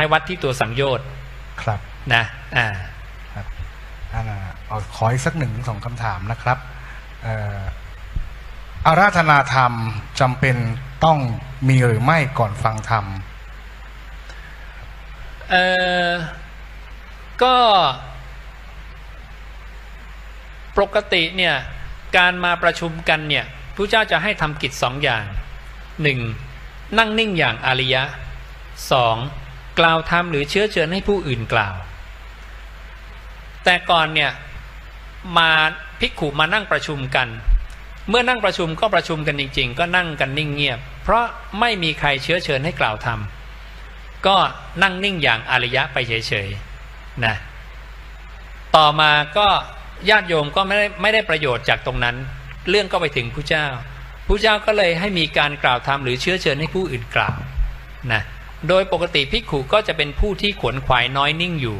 ช้วัดที่ตัวสังโยชน์ครับนะอ่าครับอ่าเอาขออีกสักหนึ่งสองคำถามนะครับเอ่ออาราธนาธรรมจำเป็นต้องมีหรือไม่ก่อนฟังธรรมเออก็ปกติเนี่ยการมาประชุมกันเนี่ยพระเจ้าจะให้ทำกิจสองอย่างหนึ่งนั่งนิ่งอย่างอาริยะสอง กล่าวธรรมหรือเชื้อเชิญให้ผู้อื่นกล่าว แต่ก่อนเนี่ยมาภิกขุมานั่งประชุมกัน เมื่อนั่งประชุมก็ประชุมกันจริง ๆ ก็นั่งกันนิ่งเงียบ เพราะไม่มีใครเชื้อเชิญให้กล่าวธรรมก็นั่งนิ่งอย่างอริยะไปเฉยๆนะต่อมาก็ญาติโยมก็ไม่ได้ไม่ได้ประโยชน์จากตรงนั้น เรื่องก็ไปถึงผู้เจ้าผู้เจ้าก็เลยให้มีการกล่าวธรรมหรือเชื้อเชิญให้ผู้อื่นกล่าวนะ โดยปกติภิกขุก็จะเป็นผู้ที่ขวนขวายน้อยนิ่งอยู่